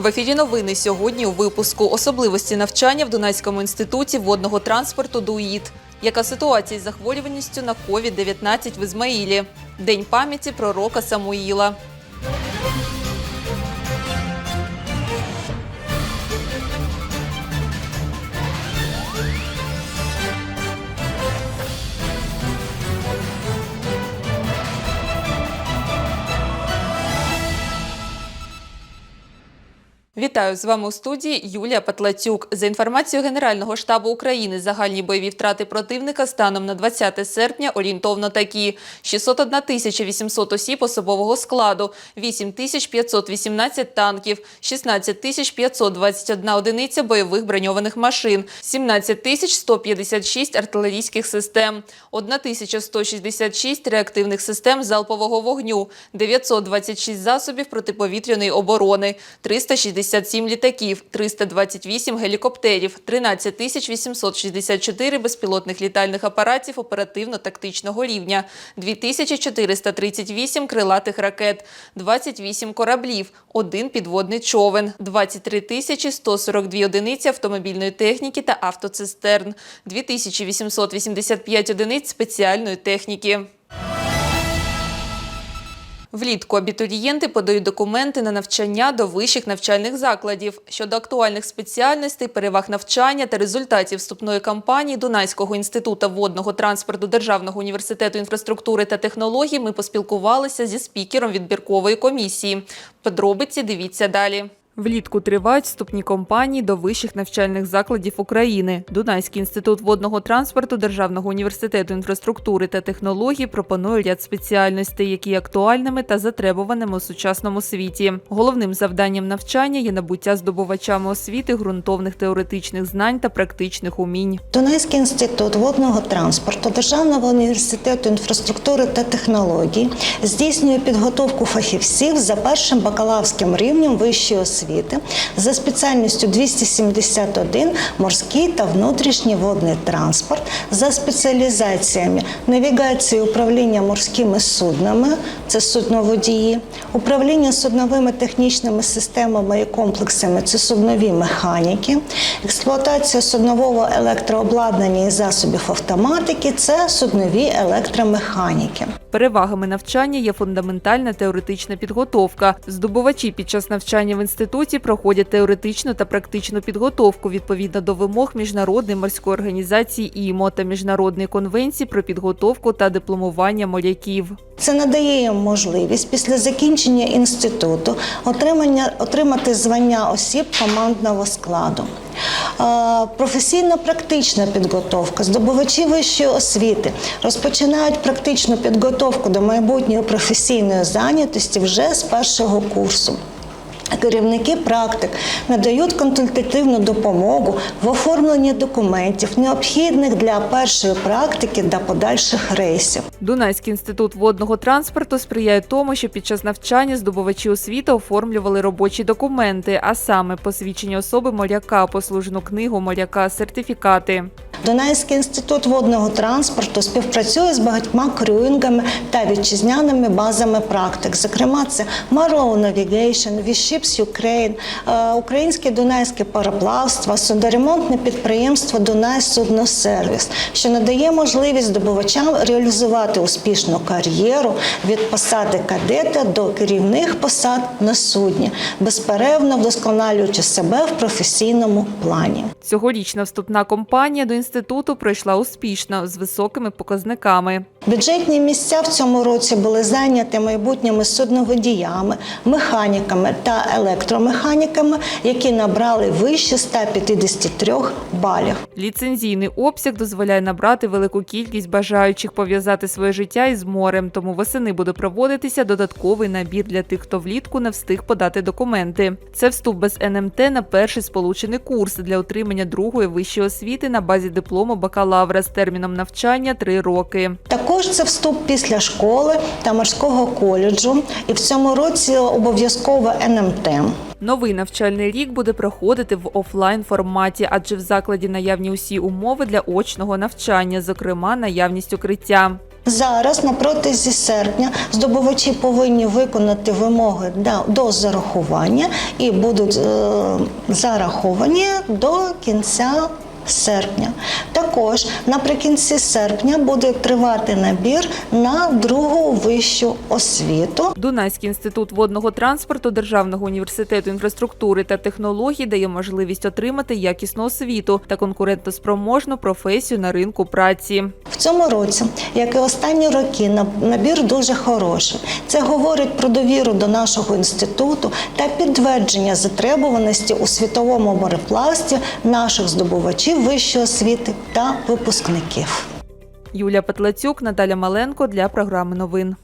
В ефірі новини сьогодні у випуску особливості навчання в Дунайському інституті водного транспорту ДУІД. Яка ситуація з захворюваністю на COVID-19 в Ізмаїлі? День пам'яті пророка Самуїла. Вітаю з вами у студії Юлія Патлацюк. За інформацією Генерального штабу України, загальні бойові втрати противника станом на 20 серпня орієнтовно такі: 601 тисяча 800 осіб особового складу, 8 тисяч 518 танків, 16 тисяч 521 одиниця бойових броньованих машин, 17 тисяч 156 артилерійських систем, 1 тисяча 166 реактивних систем залпового вогню, 926 засобів протиповітряної оборони, 367 літаків, 328 гелікоптерів, 13 тисяч 864 безпілотних літальних апаратів оперативно-тактичного рівня, 2438 крилатих ракет, 28 кораблів, один підводний човен, 23 тисячі 142 одиниці автомобільної техніки та автоцистерн, 2885 одиниць спеціальної техніки. Влітку абітурієнти подають документи на навчання до вищих навчальних закладів. Щодо актуальних спеціальностей, переваг навчання та результатів вступної кампанії Дунайського інституту водного транспорту Державного університету інфраструктури та технологій ми поспілкувалися зі спікером відбіркової комісії. Подробиці дивіться далі. Влітку тривають вступні кампанії до вищих навчальних закладів України. Дунайський інститут водного транспорту Державного університету інфраструктури та технологій пропонує ряд спеціальностей, які є актуальними та затребуваними у сучасному світі. Головним завданням навчання є набуття здобувачами освіти ґрунтовних теоретичних знань та практичних умінь. Дунайський інститут водного транспорту Державного університету інфраструктури та технологій здійснює підготовку фахівців за першим бакалаврським рівнем вищої освіти за спеціальністю 271 морський та внутрішній водний транспорт, за спеціалізаціями навігації управління морськими суднами, це судноводії, управління судновими технічними системами і комплексами, це суднові механіки, експлуатація суднового електрообладнання і засобів автоматики, це суднові електромеханіки. Перевагами навчання є фундаментальна теоретична підготовка. Здобувачі під час навчання в інституті проходять теоретичну та практичну підготовку відповідно до вимог Міжнародної морської організації ІМО та Міжнародної конвенції про підготовку та дипломування моряків. Це надає їм можливість після закінчення інституту отримання, отримати звання осіб командного складу. Професійно-практична підготовка. Здобувачі вищої освіти розпочинають практичну підготовку до майбутньої професійної зайнятості вже з першого курсу. Керівники практик надають консультативну допомогу в оформленні документів, необхідних для першої практики та подальших рейсів. Дунайський інститут водного транспорту сприяє тому, що під час навчання здобувачі освіти оформлювали робочі документи, а саме посвідчення особи моряка, послужну книгу моряка, сертифікати. Дунайський інститут водного транспорту співпрацює з багатьма крюїнгами та вітчизняними базами практик. Зокрема, це Marlow Navigation, V-Ships Ukraine, е, Українське Дунайське пароплавство, судоремонтне підприємство Дунай Судносервіс, що надає можливість здобувачам реалізувати успішну кар'єру від посади кадета до керівних посад на судні, безперервно вдосконалюючи себе в професійному плані. Цьогорічна вступна кампанія до інституту пройшла успішно з високими показниками. Бюджетні місця в цьому році були зайняті майбутніми судноводіями, механіками та електромеханіками, які набрали вище 153 балів. Ліцензійний обсяг дозволяє набрати велику кількість бажаючих пов'язати своє життя із морем, тому восени буде проводитися додатковий набір для тих, хто влітку не встиг подати документи. Це вступ без НМТ на перший сполучений курс для отримання другої вищої освіти на базі диплому бакалавра з терміном навчання 3 роки. Також це вступ після школи та морського коледжу, і в цьому році обов'язково НМТ. Новий навчальний рік буде проходити в офлайн форматі, адже в закладі наявні усі умови для очного навчання, зокрема наявність укриття. Зараз на протязі серпня здобувачі повинні виконати вимоги до зарахування і будуть е, зараховані до кінця серпня. Також наприкінці серпня буде тривати набір на другу вищу освіту. Дунайський інститут водного транспорту Державного університету інфраструктури та технологій дає можливість отримати якісну освіту та конкурентоспроможну професію на ринку праці. В цьому році, як і останні роки, на- набір дуже хороший. Це говорить про довіру до нашого інституту та підтвердження затребуваності у світовому мореплавстві наших здобувачів вищої освіти та випускників. Юлія Петлацюк, Наталя Маленко для програми новин.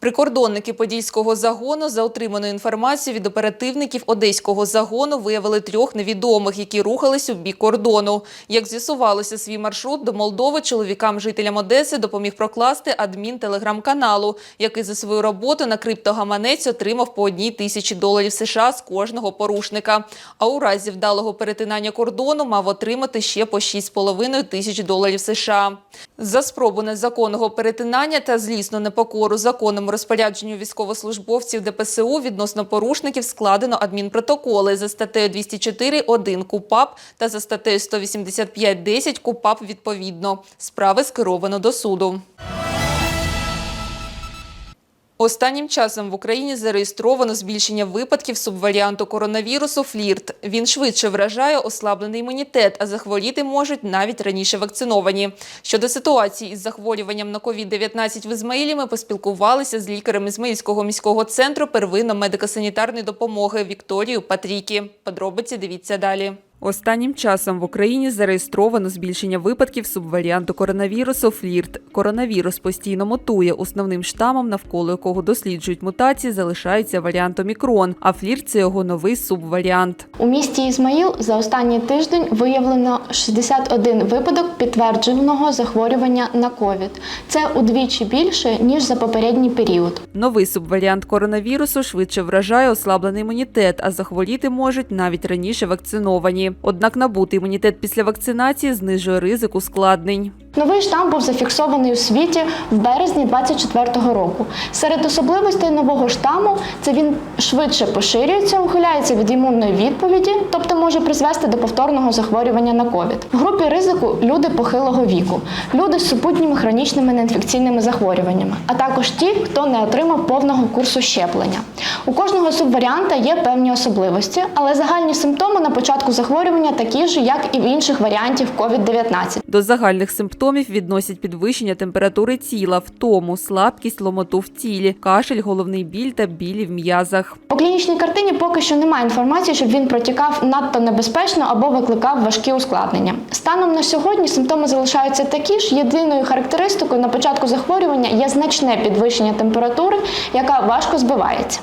Прикордонники Подільського загону за отриманою інформацією від оперативників Одеського загону виявили трьох невідомих, які рухались у бік кордону. Як з'ясувалося, свій маршрут до Молдови чоловікам жителям Одеси допоміг прокласти адмін телеграм-каналу, який за свою роботу на криптогаманець отримав по одній тисячі доларів США з кожного порушника. А у разі вдалого перетинання кордону мав отримати ще по 6,5 тисяч доларів США. За спробу незаконного перетинання та злісну непокору законному розпорядженню військовослужбовців ДПСУ відносно порушників складено адмінпротоколи за статтею 204.1 КУПАП та за статтею 185.10 КУПАП відповідно. Справи скеровано до суду. Останнім часом в Україні зареєстровано збільшення випадків субваріанту коронавірусу флірт. Він швидше вражає ослаблений імунітет, а захворіти можуть навіть раніше вакциновані. Щодо ситуації із захворюванням на COVID-19 в Ізмаїлі ми поспілкувалися з лікарем Ізмаїльського міського центру первинно-медико-санітарної допомоги Вікторією Патрікі. Подробиці дивіться далі. Останнім часом в Україні зареєстровано збільшення випадків субваріанту коронавірусу флірт. Коронавірус постійно мутує. Основним штамом, навколо якого досліджують мутації, залишається варіант омікрон, а флірт це його новий субваріант. У місті Ізмаїл за останній тиждень виявлено 61 випадок підтвердженого захворювання на ковід. Це удвічі більше ніж за попередній період. Новий субваріант коронавірусу швидше вражає ослаблений імунітет, а захворіти можуть навіть раніше вакциновані. Однак набутий імунітет після вакцинації знижує ризик ускладнень. Новий штам був зафіксований у світі в березні 2024 року. Серед особливостей нового штаму це він швидше поширюється, ухиляється від імунної відповіді, тобто може призвести до повторного захворювання на ковід. В групі ризику люди похилого віку, люди з супутніми хронічними неінфекційними захворюваннями, а також ті, хто не отримав повного курсу щеплення. У кожного субваріанта є певні особливості, але загальні симптоми на початку захворювання такі ж, як і в інших варіантів COVID-19. До загальних симптомів відносять підвищення температури тіла, втому, слабкість, ломоту в тілі, кашель, головний біль та білі в м'язах. По клінічній картині поки що немає інформації, щоб він протікав надто небезпечно або викликав важкі ускладнення. Станом на сьогодні симптоми залишаються такі ж. Єдиною характеристикою на початку захворювання є значне підвищення температури, яка важко збивається.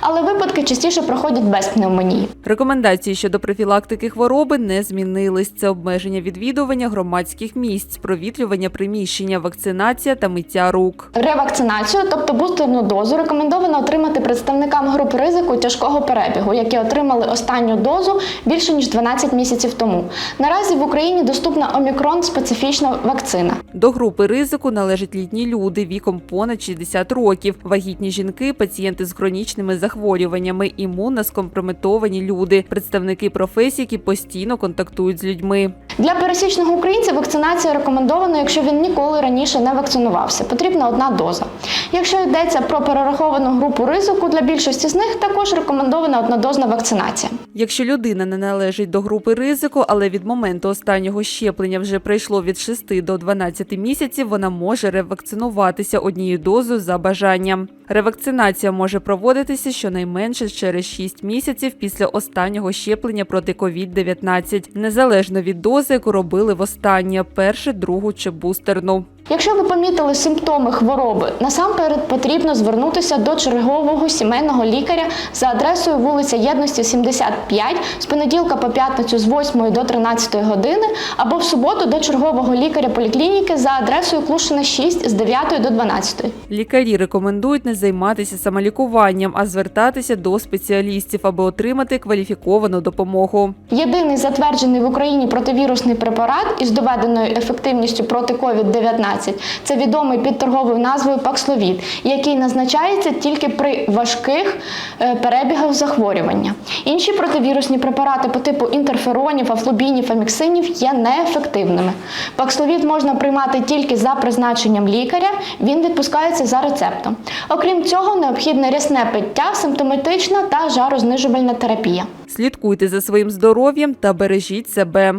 Але випадки частіше проходять без пневмонії. Рекомендації щодо профілактики хвороби не змінились. Це обмеження відвідування громадських місць, провітрювання приміщення, вакцинація та миття рук. Ревакцинацію, тобто бустерну дозу, рекомендовано отримати представникам груп ризику тяжкого перебігу, які отримали останню дозу більше ніж 12 місяців тому. Наразі в Україні доступна омікрон специфічна вакцина. До групи ризику належать літні люди віком понад 60 років, вагітні жінки, пацієнти з хронічними захворюваннями, імунно скомпрометовані люди, представники професій, які постійно контактують з людьми. Для пересічного українця вакцинація рекомендована, якщо він ніколи раніше не вакцинувався. Потрібна одна доза. Якщо йдеться про перераховану групу ризику, для більшості з них також рекомендована однодозна вакцинація. Якщо людина не належить до групи ризику, але від моменту останнього щеплення вже пройшло від 6 до 12 місяців, вона може ревакцинуватися однією дозою за бажанням. Ревакцинація може проводитися щонайменше через 6 місяців після останнього щеплення проти COVID-19, незалежно від дози, яку робили востаннє – перше, другу чи бустерну. Якщо ви помітили симптоми хвороби, насамперед потрібно звернутися до чергового сімейного лікаря за адресою вулиця Єдності 75 з понеділка по п'ятницю з 8 до 13 години або в суботу до чергового лікаря поліклініки за адресою Клушина 6 з 9 до 12. Лікарі рекомендують не займатися самолікуванням, а звертатися до спеціалістів, аби отримати кваліфіковану допомогу. Єдиний затверджений в Україні противірусний препарат із доведеною ефективністю проти COVID-19 П-17. Це відомий під торговою назвою Паксловід, який назначається тільки при важких е, перебігах захворювання. Інші противірусні препарати по типу інтерферонів, афлобінів, аміксинів є неефективними. Паксловід можна приймати тільки за призначенням лікаря, він відпускається за рецептом. Окрім цього, необхідне рясне пиття, симптоматична та жарознижувальна терапія. Слідкуйте за своїм здоров'ям та бережіть себе.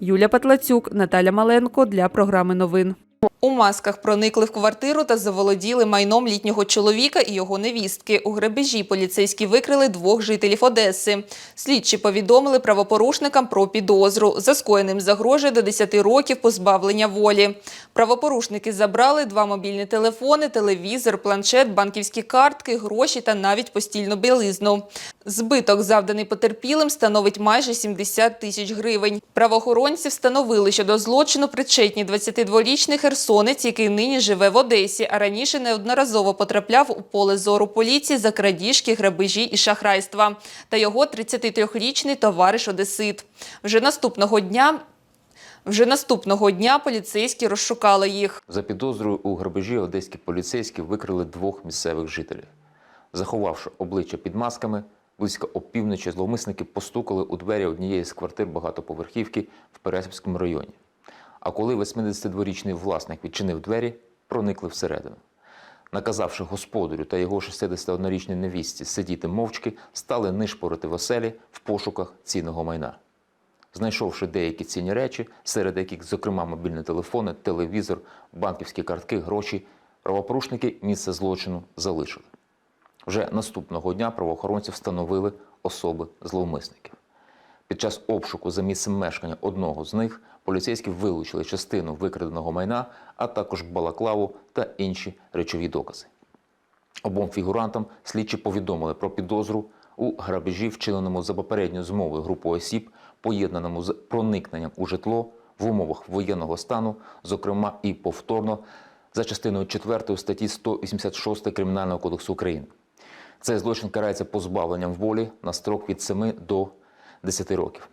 Юля Патлацюк, Наталя Маленко для програми новин. У масках проникли в квартиру та заволоділи майном літнього чоловіка і його невістки. У грабежі поліцейські викрили двох жителів Одеси. Слідчі повідомили правопорушникам про підозру. За скоєним загрожує до 10 років позбавлення волі. Правопорушники забрали два мобільні телефони, телевізор, планшет, банківські картки, гроші та навіть постільну білизну. Збиток, завданий потерпілим, становить майже 70 тисяч гривень. Правоохоронці встановили, що до злочину причетні 22-річний херсонець, який нині живе в Одесі, а раніше неодноразово потрапляв у поле зору поліції за крадіжки, грабежі і шахрайства, та його 33-річний товариш Одесит. Вже наступного дня вже наступного дня поліцейські розшукали їх. За підозрою у грабежі одеські поліцейські викрили двох місцевих жителів. Заховавши обличчя під масками, близько опівночі зловмисники постукали у двері однієї з квартир багатоповерхівки в Пересипському районі. А коли 82-річний власник відчинив двері, проникли всередину. Наказавши господарю та його 61-річній невістці сидіти мовчки, стали нишпорити в оселі в пошуках цінного майна. Знайшовши деякі цінні речі, серед яких, зокрема, мобільні телефони, телевізор, банківські картки, гроші, правопорушники місце злочину залишили. Вже наступного дня правоохоронці встановили особи зловмисників. Під час обшуку за місцем мешкання одного з них поліцейські вилучили частину викраденого майна, а також балаклаву та інші речові докази. Обом фігурантам слідчі повідомили про підозру у грабежі, вчиненому за попередньою змовою групою осіб, поєднаному з проникненням у житло в умовах воєнного стану, зокрема і повторно за частиною 4 статті 186 Кримінального кодексу України. Цей злочин карається позбавленням волі на строк від 7 до 10 років.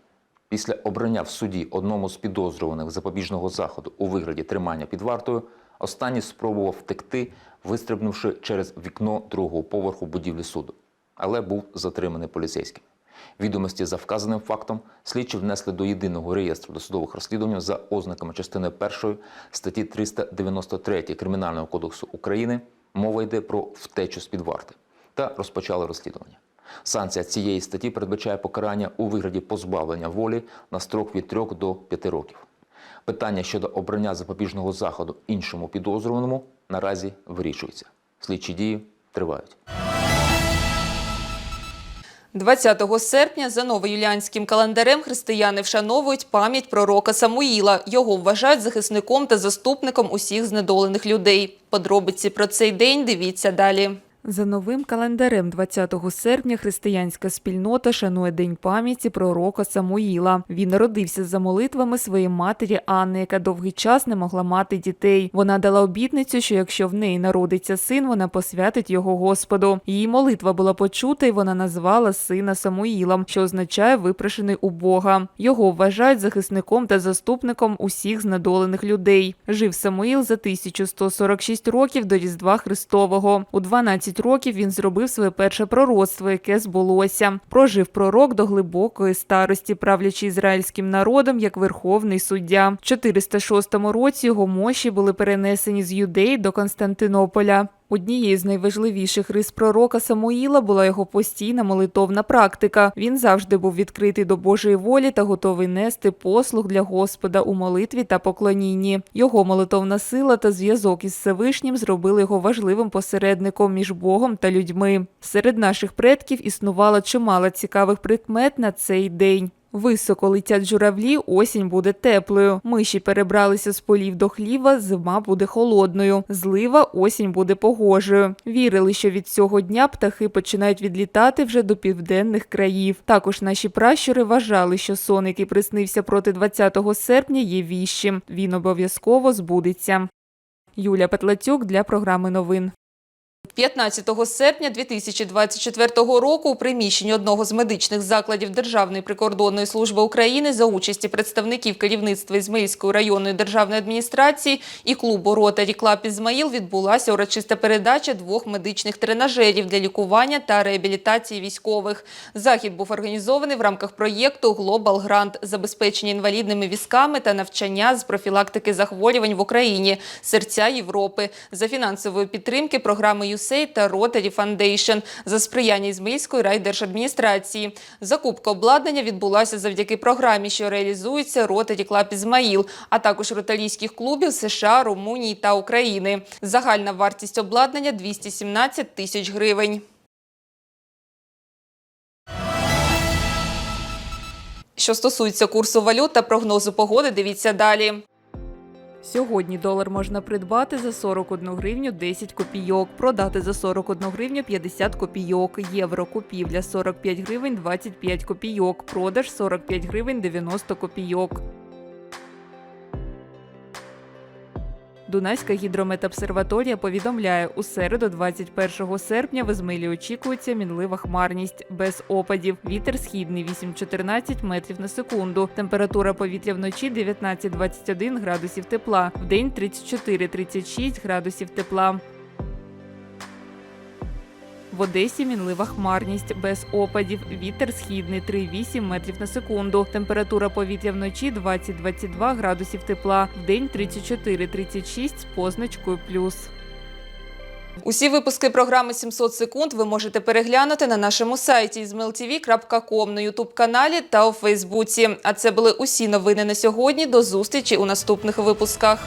Після обрання в суді одному з підозрюваних запобіжного заходу у вигляді тримання під вартою, останній спробував втекти, вистрибнувши через вікно другого поверху будівлі суду, але був затриманий поліцейським. Відомості за вказаним фактом слідчі внесли до єдиного реєстру досудових розслідувань за ознаками частини 1 статті 393 Кримінального кодексу України. Мова йде про втечу з під варти та розпочали розслідування. Санкція цієї статті передбачає покарання у вигляді позбавлення волі на строк від 3 до 5 років. Питання щодо обрання запобіжного заходу іншому підозрюваному наразі вирішується. Слідчі дії тривають. 20 серпня за новоюліанським календарем християни вшановують пам'ять пророка Самуїла. Його вважають захисником та заступником усіх знедолених людей. Подробиці про цей день дивіться далі. За новим календарем 20 серпня християнська спільнота шанує День пам'яті пророка Самуїла. Він народився за молитвами своєї матері Анни, яка довгий час не могла мати дітей. Вона дала обітницю, що якщо в неї народиться син, вона посвятить його Господу. Її молитва була почута, і вона назвала сина Самуїлом, що означає випрошений у Бога. Його вважають захисником та заступником усіх знедолених людей. Жив Самуїл за 1146 років до Різдва Христового. У 12 років він зробив своє перше пророцтво, яке збулося. Прожив пророк до глибокої старості, правлячи ізраїльським народом як верховний суддя. В 406 році його мощі були перенесені з Юдеї до Константинополя. Однією з найважливіших рис пророка Самуїла була його постійна молитовна практика. Він завжди був відкритий до Божої волі та готовий нести послуг для Господа у молитві та поклонінні. Його молитовна сила та зв'язок із Всевишнім зробили його важливим посередником між Богом та людьми. Серед наших предків існувало чимало цікавих прикмет на цей день. Високо летять журавлі, осінь буде теплою. Миші перебралися з полів до хліва, зима буде холодною. Злива осінь буде погожою. Вірили, що від цього дня птахи починають відлітати вже до південних країв. Також наші пращури вважали, що сон, який приснився проти 20 серпня, є віщим. Він обов'язково збудеться. Юля Петлацюк для програми новин. 15 серпня 2024 року у приміщенні одного з медичних закладів Державної прикордонної служби України за участі представників керівництва Ізмаїльської районної державної адміністрації і клубу «Ротарі Клаб Ізмаїл» відбулася урочиста передача двох медичних тренажерів для лікування та реабілітації військових. Захід був організований в рамках проєкту «Глобал Грант» забезпечення інвалідними візками та навчання з профілактики захворювань в Україні «Серця Європи» за фінансової підтримки програми USAID та Rotary Foundation за сприяння Ізмаїльської райдержадміністрації. Закупка обладнання відбулася завдяки програмі, що реалізується Rotary Club Ізмаїл, а також ротарійських клубів США, Румунії та України. Загальна вартість обладнання – 217 тисяч гривень. Що стосується курсу валют та прогнозу погоди, дивіться далі. Сьогодні долар можна придбати за 41 гривню 10 копійок, продати за 41 гривню 50 копійок, євро купівля 45 гривень 25 копійок, продаж 45 гривень 90 копійок. Дунайська гідрометобсерваторія повідомляє, у середу 21 серпня в Ізмилі очікується мінлива хмарність без опадів. Вітер східний 8-14 метрів на секунду. Температура повітря вночі 19-21 градусів тепла, в день 34-36 градусів тепла. В Одесі мінлива хмарність без опадів. Вітер східний 3,8 метрів на секунду. Температура повітря вночі 20-22 градусів тепла. Вдень 34-36 з позначкою плюс. Усі випуски програми «700 секунд ви можете переглянути на нашому сайті izmailtv.com, на ютуб-каналі та у Фейсбуці. А це були усі новини на сьогодні. До зустрічі у наступних випусках.